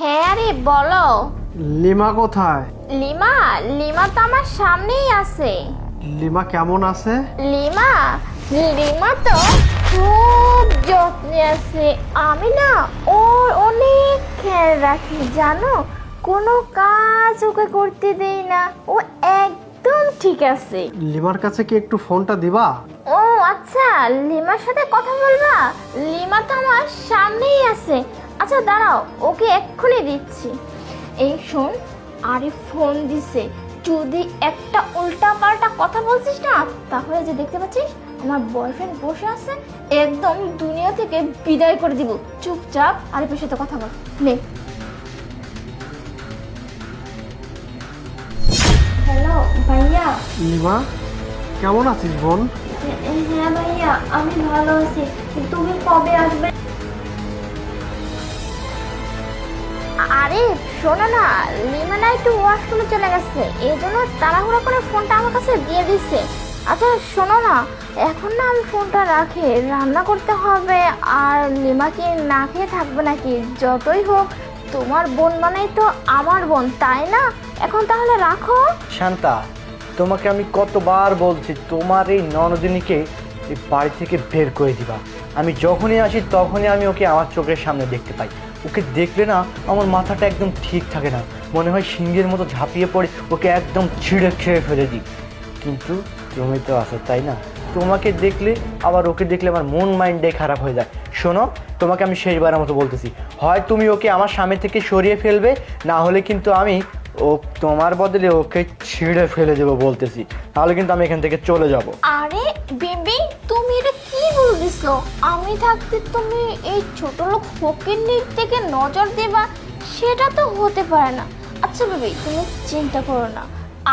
হ্যাঁ রে বলো। লিমা কোথায়? লিমা? লিমা তো আমার সামনেই আছে। লিমা কেমন আছে? লিমা? লিমা তো খুব যত্নে আছে। আমি না ওর অনেক খেয়াল রাখি জানো? কোনো কাজ ওকে করতে দেই না। ও একদম ঠিক আছে। লিমার কাছে কি একটু ফোনটা দিবা? ও আচ্ছা। লিমার সাথে কথা বলবা? লিমা তো আমার সামনেই আছে। আচ্ছা দাঁড়াও ওকে এক্ষুনি দিচ্ছি। এই শোন আরে ফোন দিছে যদি একটা উল্টা পাল্টা কথা বলছিস না তাহলে যে দেখতে পাচ্ছিস আমার বয়ফ্রেন্ড বসে আছে একদম দুনিয়া থেকে বিদায় করে দিব। চুপচাপ আরিফের সাথে কথা বল নে। হ্যালো ভাইয়া। লিমা কেমন আছিস বোন? হ্যাঁ ভাইয়া আমি ভালো আছি তুমি কবে আসবে? আরে, শোনো না লিমানা একটু ওয়াশরুমে চলে গেছে, এই জন্য তাড়াহুড়ো করে ফোনটা আমার কাছে দিয়ে দিচ্ছে আচ্ছা শোনো না, এখন না আমি ফোনটা রাখি, রান্না করতে হবে, আর লিমা কি না খেয়ে থাকবে নাকি? যতই হোক, তোমার বোন মানেই তো আমার বোন, তাই না? এখন তাহলে রাখো। শান্তা, তোমাকে আমি কতবার বলছি, তোমার এই ননদিনীকে এই বাড়ি থেকে বের করে দিবা। আমি যখনই আসি, তখনই আমি ওকে আমার চোখের সামনে দেখতে পাই। ওকে দেখলে না আমার মাথাটা একদম ঠিক থাকে না। মনে হয় সিংহের মতো ঝাঁপিয়ে পড়ে ওকে একদম ছিঁড়ে খেয়ে ফেলে দিই। কিন্তু তুমি তো আসো তাই না? তোমাকে দেখলে, আবার ওকে দেখলে আমার মন মাইন্ডে খারাপ হয়ে যায়। শোনো, তোমাকে আমি শেষবারের মতো বলতেছি। হয় তুমি ওকে আমার সামনে থেকে সরিয়ে ফেলবে, না হলে কিন্তু আমি ও তোমার বদলে ওকে ছিঁড়ে ফেলে দেবো বলতেছি। তাহলে কিন্তু আমি এখান থেকে চলে যাব। আরে বেবি তুমি এটা কি বলতেছো? আমি থাকতে তুমি এই ছোট লোক ফকির থেকে নজর দেবা সেটা তো হতে পারে না। আচ্ছা বেবি তুমি চিন্তা করো না।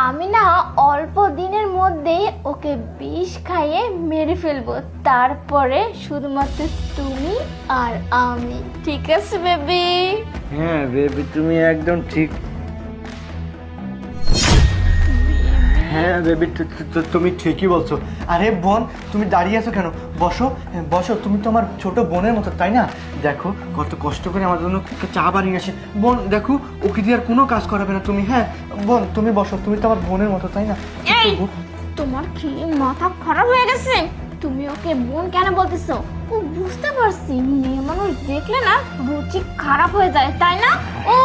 আমি না অল্প দিনের মধ্যে ওকে বিষ খাইয়ে মেরে ফেলব। তারপরে শুধুমাত্র তুমি আর আমি। ঠিক আছে বেবি? হ্যাঁ বেবি তুমি একদম ঠিক হ্যাঁ বেবি তুমি ঠিকই বলছো। আরে বোন তুমি দাঁড়িয়ে আছো কেন? বসো হ্যাঁ, বসো। তুমি তো আমার ছোট বোনের মতো তাই না? দেখো কত কষ্ট করে আমার জন্য চা বানিয়ে আসে। বোন দেখো ওকে দিয়ে আর কোনো কাজ করাবে না তুমি হ্যাঁ? বোন তুমি বসো তুমি তো আমার বোনের মতো তাই না? এই তোমার কি মাথা খারাপ হয়ে গেছে? তুমি ওকে বোন কেন বলতেছো? ও বুঝতে পারছি মেয়ে মানুষ দেখলে না রুচি খারাপ হয়ে যায় তাই না? ও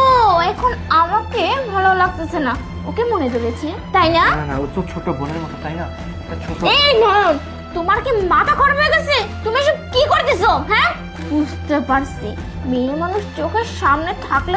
এখন আমাকে ভালো লাগতেছে না। ওকে মনে ধরেছে তাই না না না ও তো ছোট বোনের মতো তাই না একটা ছোট এই নয়ন তোমার কি মাথা খারাপ হয়ে গেছে? তুমি সব কি করতেছো হ্যাঁ? বুঝতে পারছি। মেয়ে মানুষ চোখের সামনে থাকলে